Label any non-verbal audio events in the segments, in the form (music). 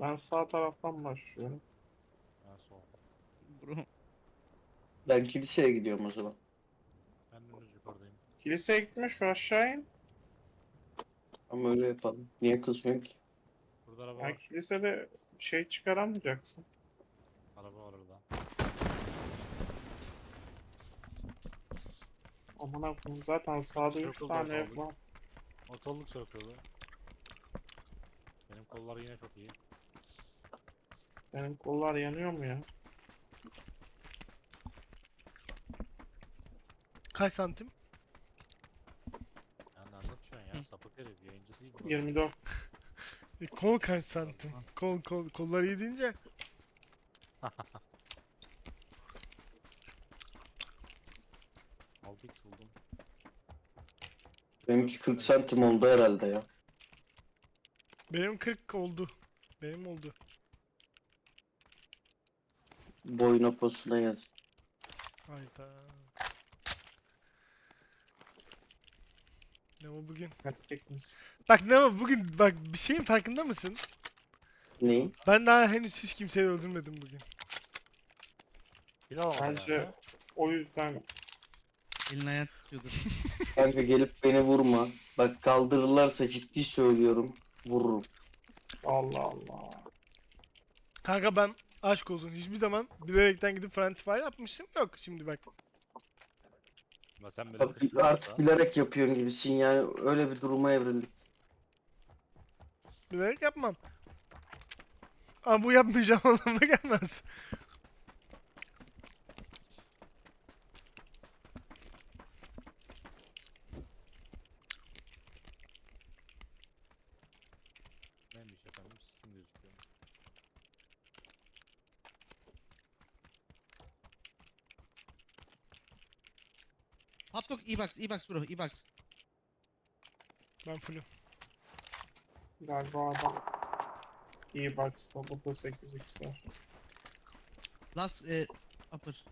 Ben sağ taraftan başlıyorum. Ha sol. Bro. Ben kiliseye gidiyorum o zaman. Ben dümdüz yukarıdayım. Kiliseye gitme şu aşağı in. Ama öyle yapalım. Niye kızıyorsun ki? Burada araba Yani var. kilisede şey çıkaramayacaksın. Araba var orada. Aman koyayım zaten sağda 3 Circle tane ev var. Ortalık sörküyordu. Benim kollar yine çok iyi. Benim kollar yanıyor mu ya? Kaç santim? Yani anlatıyorsun ya? Sapık herif. Yayıncı değil bu. 24. E, kol kaç santim? Kol kol kollar iyi deyince Altı x buldum. Benimki 40 santim oldu herhalde ya. benim 40 oldu. Benim oldu. Boyuna posuna yaz. Hayda. Ne o bugün? Erkek misin? Bak ne o bugün bak bir şeyin farkında mısın? Neyi? Ben daha henüz hiç kimseyi öldürmedim bugün. Ama Bence yani. o yüzden Elin ayağın tutuyordur. (laughs) Kanka gelip beni vurma. Bak kaldırırlarsa ciddi söylüyorum. Vururum. Allah Allah. Kanka ben aşk olsun hiçbir zaman bilerekten gidip friendly fire yapmışım yok şimdi bak. Ama sen böyle Bak, bi- kışkırtma artık da. bilerek yapıyorsun gibisin yani. Öyle bir duruma evrildik. Bilerek yapmam. Ama bu yapmayacağım (laughs) anlamına gelmez. E-box, E-box bro, E-box. Ben fullüm. Galiba adam iyi box'ta burada 8x var. Last e, upper.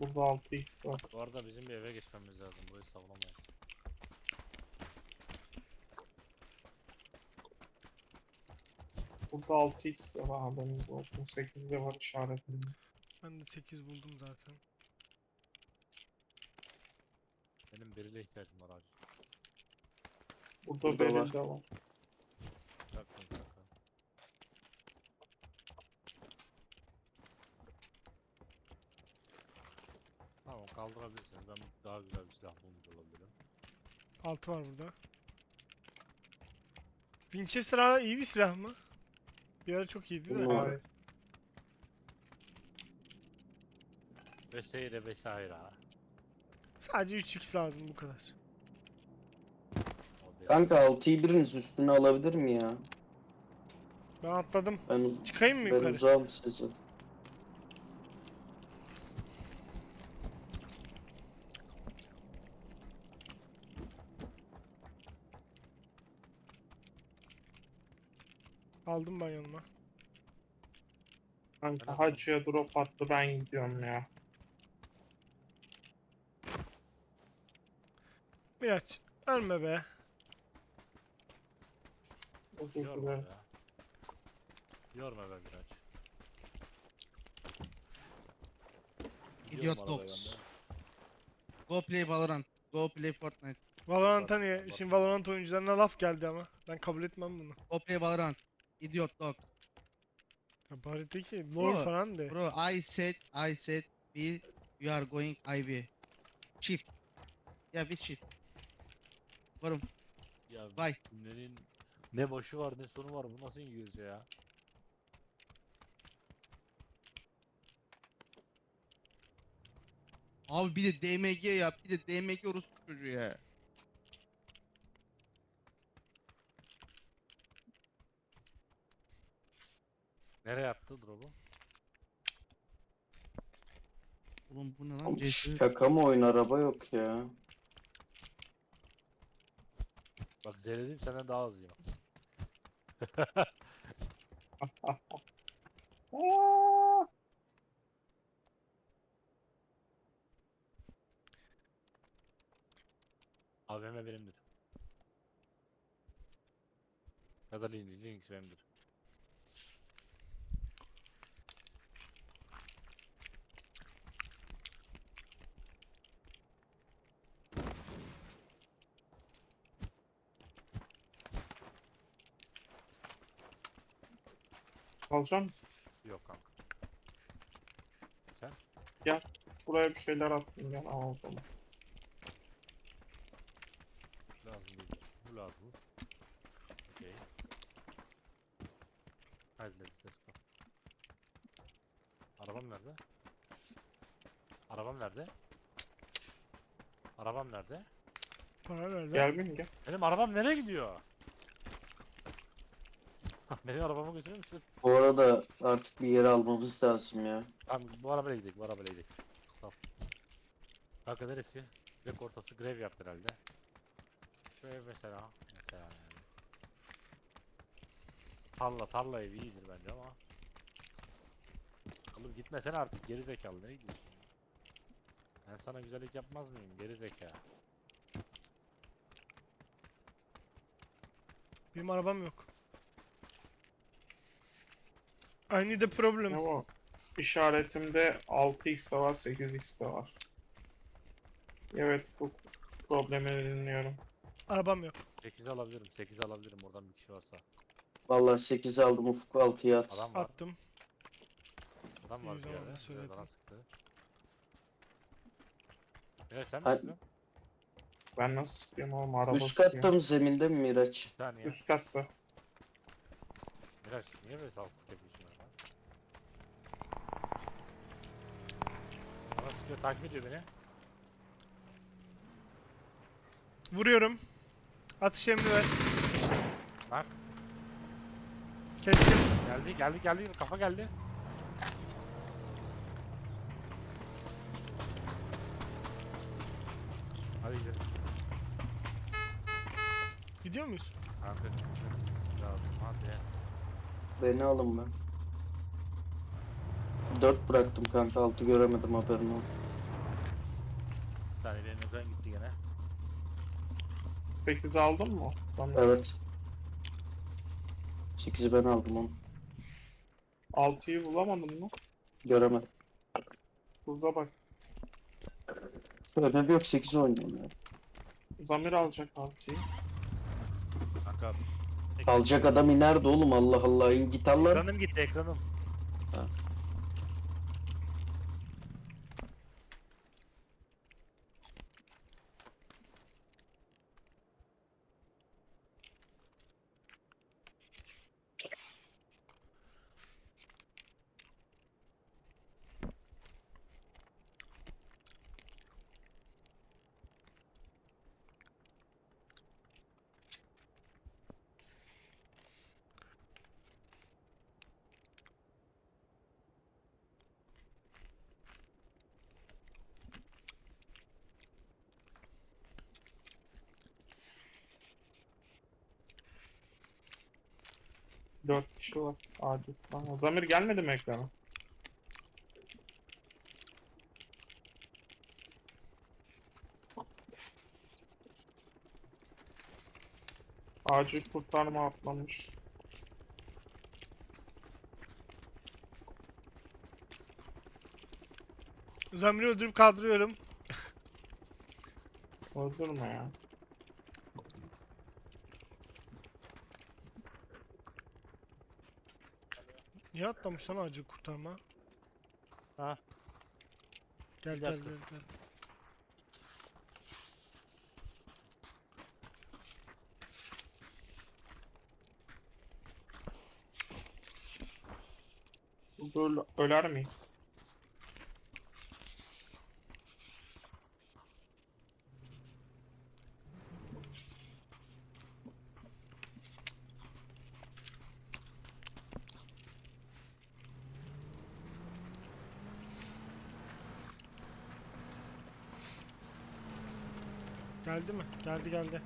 Burada 6x var. Bu arada bizim bir eve geçmemiz lazım. Burayı savunamayız. Burada 6x var haberiniz olsun. 8'de var işaretinde. Ben de 8 buldum zaten. Benim berile ihtiyacım var acil. Burada Burada var. de. Tamam kaldırabilirsiniz. Ben daha güzel bir silah bulmuş olabilirim. 6 var burada. Winchester hala iyi bir silah mı? Bir ara çok iyiydi de. Bilmiyorum. Vesaire vesaire. Sadece 3x lazım bu kadar. O bir- Kanka 6'yı biriniz üstüne alabilir mi ya? Ben atladım. Ben, Çıkayım mı ben yukarı? uzağım sizi. Aldım ben yanıma. Kanka hacıya drop attı ben gidiyorum ya. Miraç ölme be. Yorma ya. Yorma be biraz. Idiot dogs. Go play Valorant. Go play Fortnite. Valorant'a niye? Şimdi Valorant oyuncularına laf geldi ama. Ben kabul etmem bunu. Go play Valorant. Idiot dog. Ya bari de ki lore Bro, falan de. Bro, I said, I said, we, you are going IV. Shift. Yeah, with shift. Varım. Ya Vay. cümlenin ne başı var ne sonu var. Bu nasıl İngilizce ya? Abi bir de DMG yap, bir de DMG orospu çocuğu ya. Nereye attı drop'u? Oğlum bu ne lan? Oğlum CS. Şaka mı oyun araba yok ya. Bak zehirliyim senden daha hızlıyım. (laughs) AVM benimdir. Ya da Linux benimdir. Alacağım. Yok kanka. Sen? Buraya bir şeyler attım ya. Al o zaman. Lazım değil. Bu lazım. Okey. Hadi let's go. Arabam nerede? Arabam nerede? Arabam nerede? Para nerede? Gel bin gel. Benim arabam nereye gidiyor? Benim arabamı götürür müsün? Bu arada artık bir yere almamız lazım ya. Tamam bu arabayla gidelim, bu arabayla gidelim. Tamam. Kanka neresi? Direkt ortası graveyard herhalde. Şu ev mesela. Mesela yani. Tarla, tarla evi iyidir bence ama. Oğlum gitmesene artık geri zekalı nereye gidiyorsun? Ben sana güzellik yapmaz mıyım geri zeka? Benim arabam yok. I need a problem. Ne o? İşaretimde 6x de var 8x de var. Evet bu problemi dinliyorum. Arabam yok. 8 alabilirim, 8 alabilirim oradan bir kişi varsa. Vallahi 8 aldım Ufuk 6'ya at. Adam var, Attım. adam var bir yerde. söyledin. Bana sıktı. Evet sen mi sıktın? Ben nasıl sıkayım oğlum araba Üst sıkıyor. katta mı zeminde mi Miraç? Bir saniye. Üst katta. Miraç niye böyle salaklık yapıyorsun ya? Takip ediyor beni. Vuruyorum. Atış emri ver. Bak Kestim. geldi geldi geldi kafa geldi. Hadi gidelim. Gidiyor muyuz? Kanka gitmemiz lazım hadi. Beni alın ben. 4 bıraktım kanka 6 göremedim haberin olsun. Bir saniye benim ekran gitti gene. 8 aldın mı? Tamam. Evet. 8'i ben aldım onu. 6'yı bulamadın mı? Göremedim. Burada bak. Sebebi yok 8 oynuyorum ya. Zamir alacak 6'yı. Kanka. Alacak adam inerdi oğlum Allah Allah. İn git al lan. Ekranım gitti ekranım. Dört kişi var. Acil. Tamam. Zamir gelmedi mi ekrana? Acil kurtarma atlamış. Zamiri öldürüp kaldırıyorum. Öldürme ya. Niye atlamış lan acil kurtarma? Ha. Gel Bir gel dakika. gel gel. Böyle öler miyiz? Geldi mi? Geldi geldi.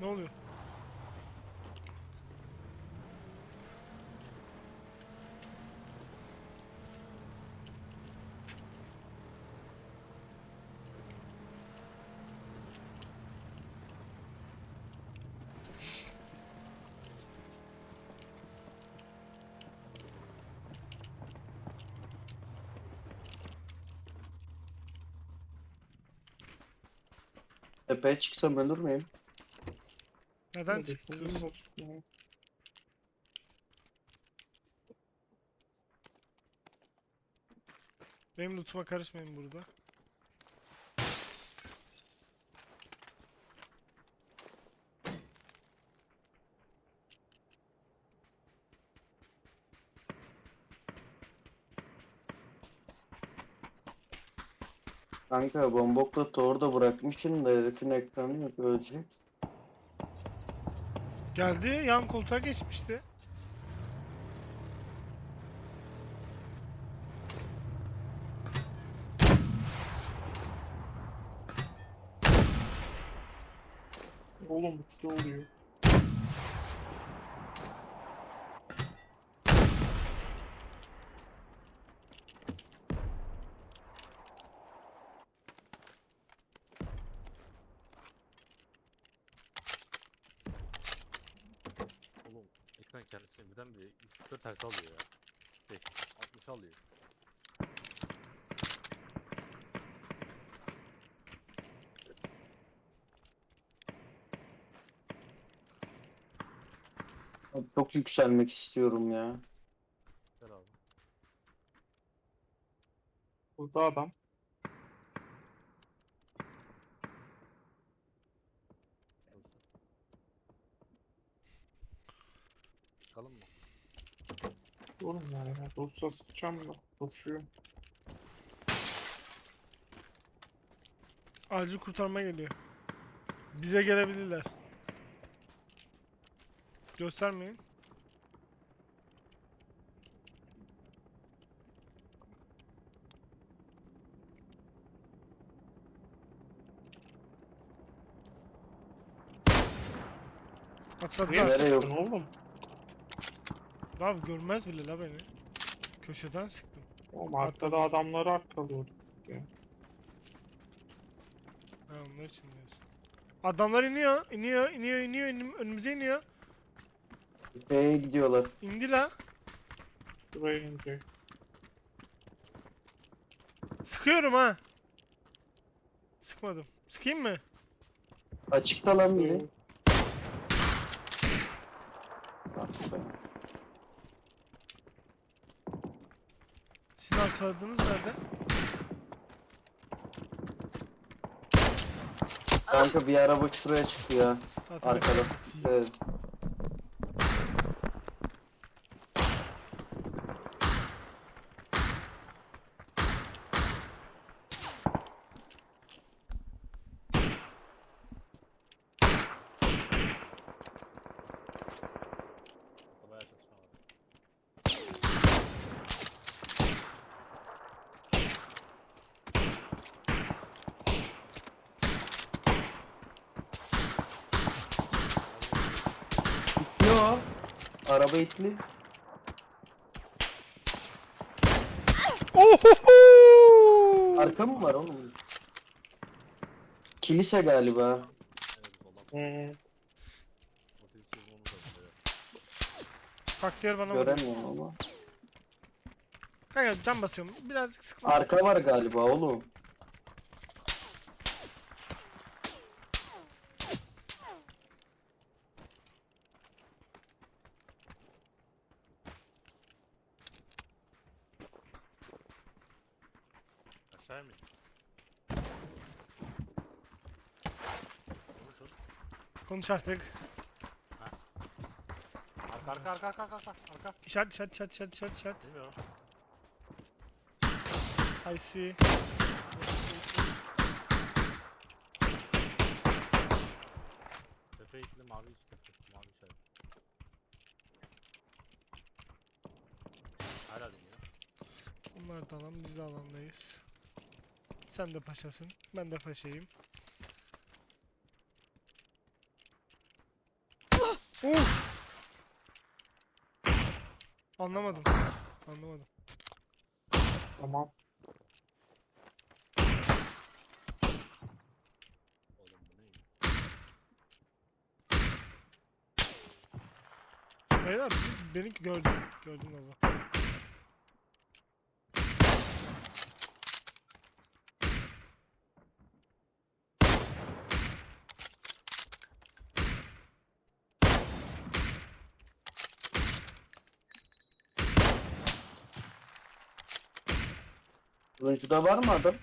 Ne oluyor? Tepeye çıksam ölür müyüm? Neden çıkmıyor. Benim lootuma karışmayın burada. Kanka bombokla Thor'u da bırakmışım da herifin ekranı yok ölecek. Geldi yan koltuğa geçmişti. Oğlum bu oluyor. Oğlum birden bir 3-4 ters alıyor ya. Şey, 60 alıyor. Abi Çok yükselmek istiyorum ya. Gel abi. Burada adam. Olsun. Çıkalım mı? Dursa sıkacağım da. Duruşuyor. Acil kurtarma geliyor. Bize gelebilirler. Göstermeyin. Atladılar. Nereye oğlum? Abi görmez bile la beni. Köşeden sıktım. Oğlum arkada adamları arkalıyordu. Ha onlar için diyorsun. Adamlar iniyor, iniyor, iniyor, iniyor, inim- önümüze iniyor. Tepeye gidiyorlar. İndi la. Buraya inecek. Sıkıyorum ha. Sıkmadım. Sıkayım mı? Açıkta lan biri. Sizin arkaladığınız nerede? Kanka bir araba şuraya çıkıyor. Zaten Arkada. Evet. Bayağı çatışma var. Yo. Araba itli. Ohoho! Arka mı var oğlum? Kilise galiba. Bak diğer bana vuruyor. Göremiyorum ama. Kanka can basıyorum. Birazcık sıkma. Arka var galiba oğlum. Konuş artık. Arka arka arka arka arka arka. İşaret işaret işaret işaret işaret işaret. Bilmiyorum. I see. Tepe ikili mavi üst tepe. Mavi işaret. Hala dinliyor. Onlar da alan biz de alandayız. Sen de paşasın. Ben de paşayım. Uf! Anlamadım. Anlamadım. Tamam. Beyler beni gördün. Gördün baba. Turuncuda var mı adam?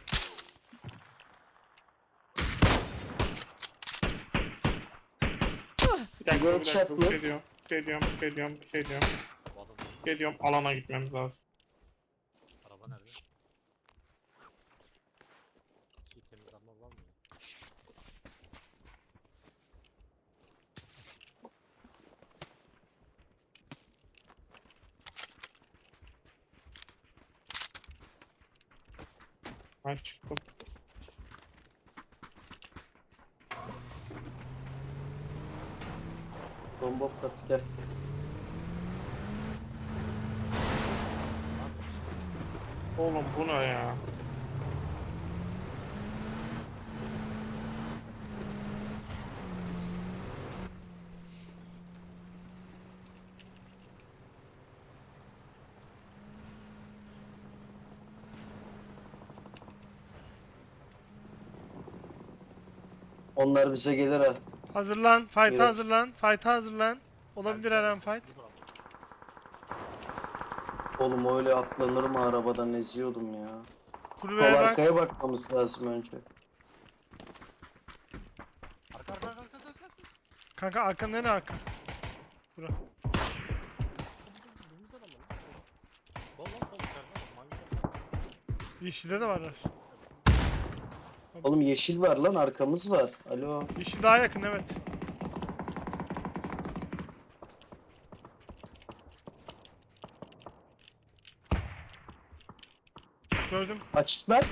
Bir dakika, bir dakika, bir şey diyorum. Bir şey diyorum, bir şey diyorum, bir şey diyorum. Bu adam Bir şey diyorum, alana gitmemiz lazım. araba nerede? Şey temiz araba var mı? ya? Ben çıktım. Bomba pat gel. Oğlum bu ne ya? Onlar bize gelir ha. Hazırlan. Fight'a Biraz. hazırlan. Fight'a hazırlan. Olabilir her an fight. Oğlum öyle atlanır mı arabadan eziyordum ya. Sol Kulübeye bak. arkaya bakmamız lazım önce. Arka arka arka arka arka. Kanka arkanda ne arka? Bura. Dümdüz adam lan. Sol lan sol içeride. Mavi içeride. Yeşilde de varlar. Oğlum yeşil var lan arkamız var. Alo. Yeşil daha yakın evet. Gördüm. Açıklar.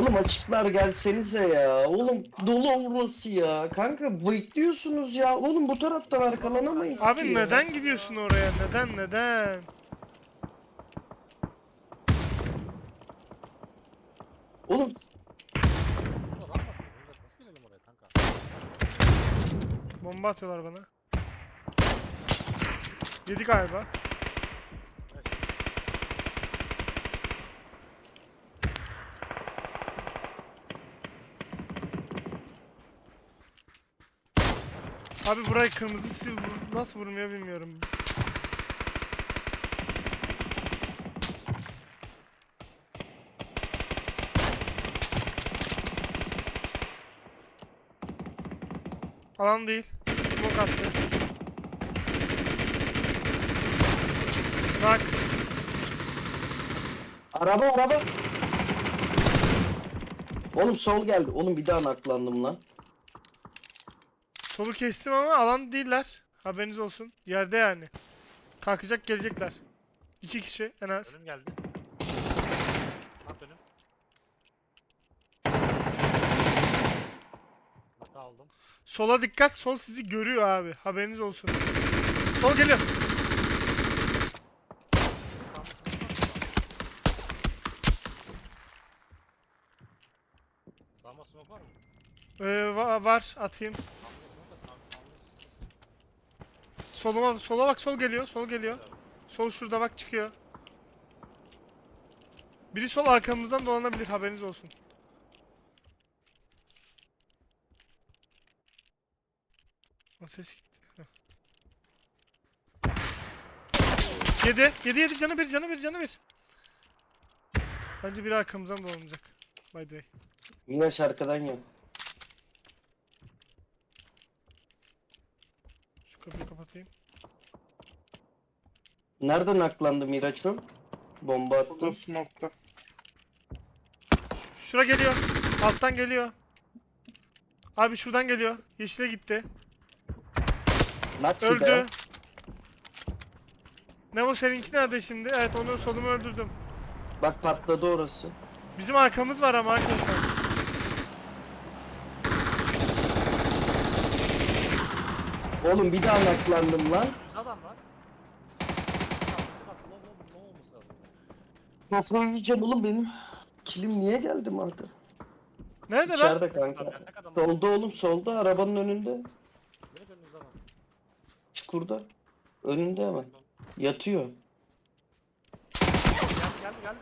Oğlum açıklar gelsenize ya. Oğlum dolu burası ya. Kanka bekliyorsunuz ya. Oğlum bu taraftan arkalanamayız ki Abi ya. neden gidiyorsun oraya? Neden neden? Oğlum? Bomba atıyorlar bana. Yedi galiba. Abi burayı kırmızı sil nasıl vurmuyor bilmiyorum. Alan değil. Smoke attı. Bak. araba araba. Oğlum sol geldi. Oğlum bir daha naklandım lan. Solu kestim ama alan değiller. Haberiniz olsun. Yerde yani. Kalkacak gelecekler. İki kişi en az. Önüm geldi. Bak önüm. Bak aldım. Sola dikkat. Sol sizi görüyor abi. Haberiniz olsun. Sol geliyor. Sağıma smoke var mı? Ee, va- var. Atayım. Soluma, sola bak. Sol geliyor. Sol geliyor. Sol şurada bak çıkıyor. Biri sol arkamızdan dolanabilir. Haberiniz olsun. O ses gitti. Heh. Yedi. Yedi yedi. Canı bir. Canı bir. Canı bir. Bence biri arkamızdan dolanacak. By the way. Miraç arkadan yap. Şu kapıyı kapatayım. Nereden naklandı Miraç'ım? Bomba Burada attım. smoke'ta. Şura geliyor. Alttan geliyor. Abi şuradan geliyor. Yeşile gitti. Bir Öldü. Nevo seninki nerede şimdi? Evet onu solumu öldürdüm. Bak patladı orası. Bizim arkamız var ama arkadaşlar. Oğlum bir daha naklandım lan. Düz adam var. Ne olması lazım? Kafayı yiyeceğim oğlum benim. Kilim niye geldi artık? Nerede lan? İçeride kanka. Solda oğlum solda arabanın önünde çukurda. Önünde hemen. Yatıyor. Geldi geldi geldi.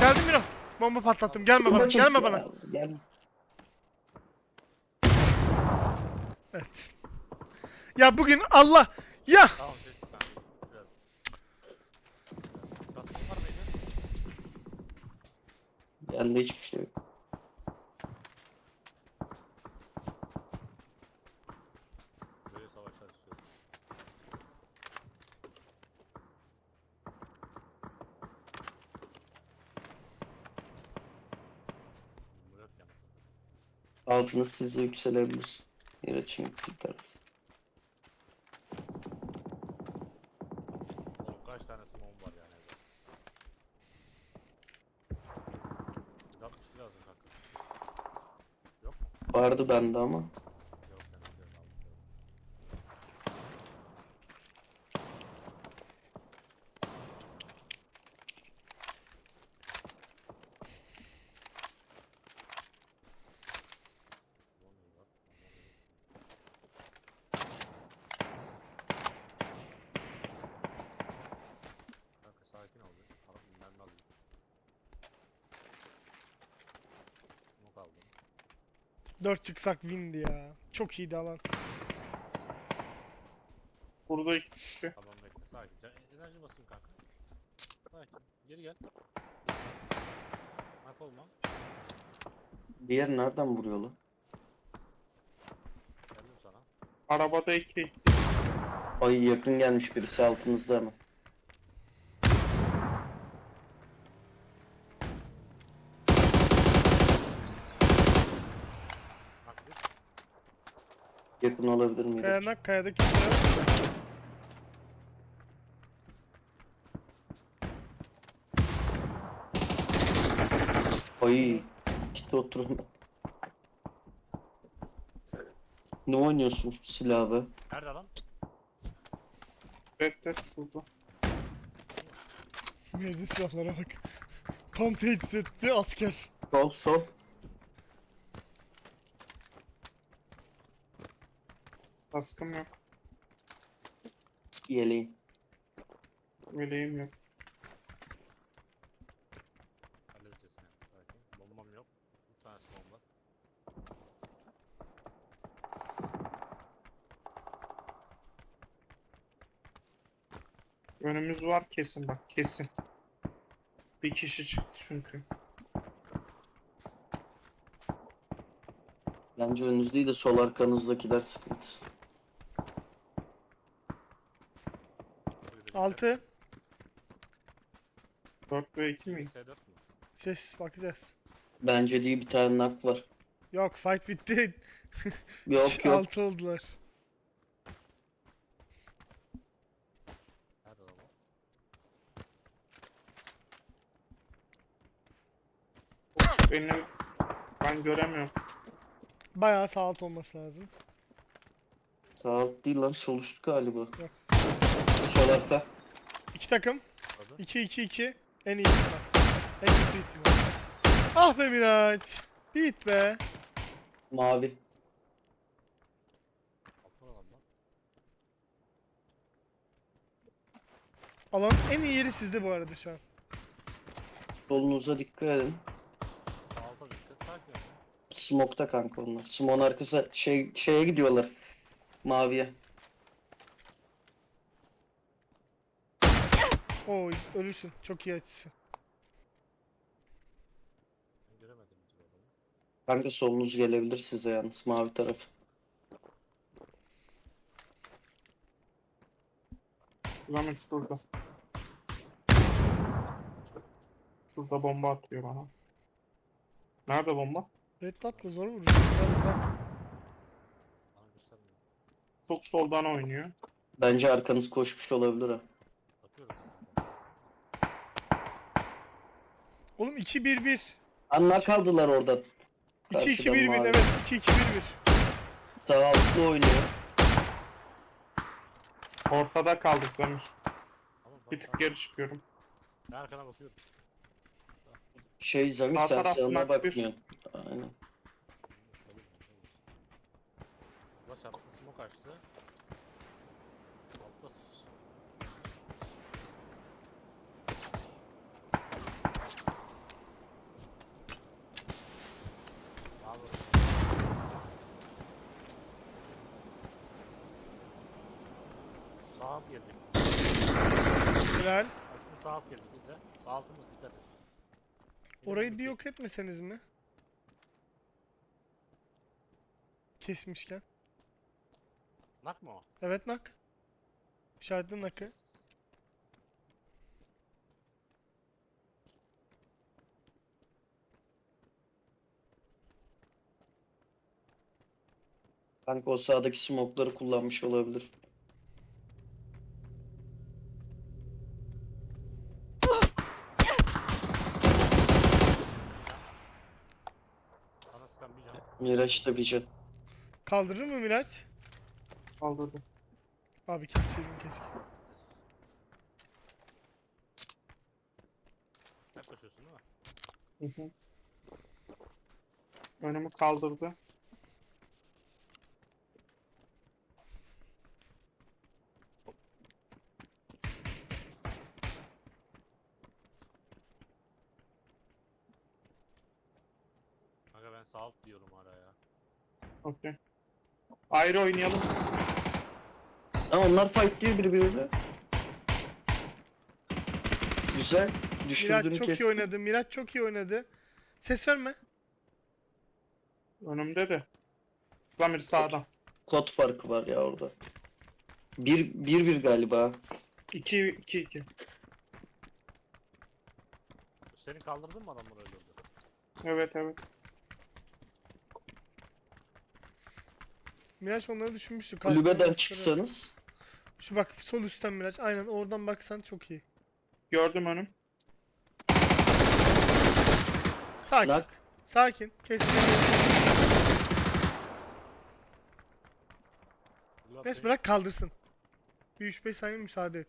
Geldim Miro. Bomba patlattım. Gelme bana. Gelme bana. Gelme. Evet. Ya bugün Allah ya. Tamam şey, çektim hiçbir şey yok. Altınız size yükselebilir. Miraç'ın gittiği taraf. Oğlum kaç tane smom var yani? 160 lazım kanka. Vardı bende ama. Yok ben alıyorum aldım. Aman iyi bak, aman iyi. Kanka sakin ol bir. Alıp mermi alayım. Smoke aldım. 4 çıksak windi ya. Çok iyiydi alan. Burada iki kişi. Tamam bekle sakin. Enerji basayım kanka. Sakin. Geri gel. Nak olma. Diğer nereden vuruyor lan? Geldim sana. Arabada iki. Ay yakın gelmiş birisi altımızda hemen. Nak bir. Yakın olabilir Miraç. Kayanak kayada kimse yok. Ay git oturun. Ne oynuyorsun şu silahı? Nerede lan? Evet evet burada. Mevzi silahlara bak. Tam tehdit etti asker. Sol sol. Kaskım yok. Yeleğin. Meleğim yok. Halledeceğiz yani. Sakin. Bombam yok. 3 tane bomba. Önümüz var kesin bak kesin. Bir kişi çıktı çünkü. Bence önünüz değil de sol arkanızdakiler sıkıntı. Biri de bitti. 6. 4 ve 2 mi? S4 mü? Ses bakacağız. Bence değil bir tane nak var. Yok fight bitti. Yok (laughs) yok. 6 oldular. Nerede lan o? Benim ben göremiyorum. Bayağı sağ alt olması lazım. Sağ alt değil lan sol üst galiba. Yok. Sol arka. İki takım. Adı? 2 2 2. En iyi ihtimal. En kötü ihtimal. Ah be Miraç. Bit be. Mavi. Altına lan lan. Alanın en iyi yeri sizde bu arada şu an. Solunuza dikkat edin. Alta dikkat. Ol. ya. Smoke'ta kanka onlar. Smoke'un arkası şey şeye gidiyorlar. Maviye. Oy ölürsün. Çok iyi açısı. Ben göremedim hiç bu adamı. Kanka solunuz gelebilir size yalnız mavi taraf. Dynamix burada. Burada bomba atıyor bana. Nerede bomba? Red Dot'la zor. Biraz. Bana göstermiyor. Çok soldan oynuyor. Bence arkanız koşmuş olabilir ha. Bakıyorum. Oğlum 2-1-1. Anla kaldılar oradan. 2-2-1-1 mavi. evet 2-2-1-1. Sağ altlı oynuyor. Ortada kaldık Zamir. Tamam Bir tık geri çıkıyorum. Ben arkana bakıyorum. Şey Zamir Sağ sen taraftan sağına bakmıyorsun. Aynen. Ulaş yaptı. Smoke açtı. Altta sus. Sağa doğru. Sağ alt gelecek. Helal. Şimdi sağ alt gelecek bize. Sağ altımız dikkat et. Orayı bir yok etmeseniz mi? Kesmişken. Nak mı o? Evet nak. İşaretli nakı. Kanka o sağdaki smoke'ları kullanmış olabilir. Sana sıkan bir can. Miraç da bir can. Kaldırır mı Miraç? Kaldırdı. Abi kesseydin keşke. Yaklaşıyorsun değil mi? Hı hı. Önümü kaldırdı. Kanka ben sağ alt diyorum hala ya. Okey. Ayrı oynayalım. Ha onlar fightlıyor birbiriyle. Güzel. Düşürdüğünü Miraç çok kesti. iyi oynadı. Miraç çok iyi oynadı. Ses verme. Önümde de. Lamir sağdan. Kod farkı var ya orada. Bir, bir, bir galiba. 2 2 2. Senin kaldırdın mı adamları öldürdü? Evet evet. Miraç onları düşünmüştü. Kulübeden çıksanız. Şu bak sol üstten Miraç. Aynen oradan baksan çok iyi. Gördüm önüm. Sakin. Nak. Sakin. Kes. Ulan Miraç bırak kaldırsın. Bir 3-5 saniye müsaade et.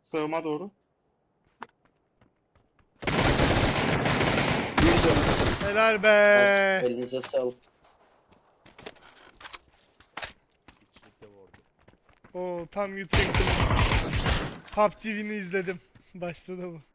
Sığıma doğru. Helal be. Elinize sağlık. İçlikte vurdu. Oo tam yutacaktım. PUBG Win'i izledim. Başladı bu.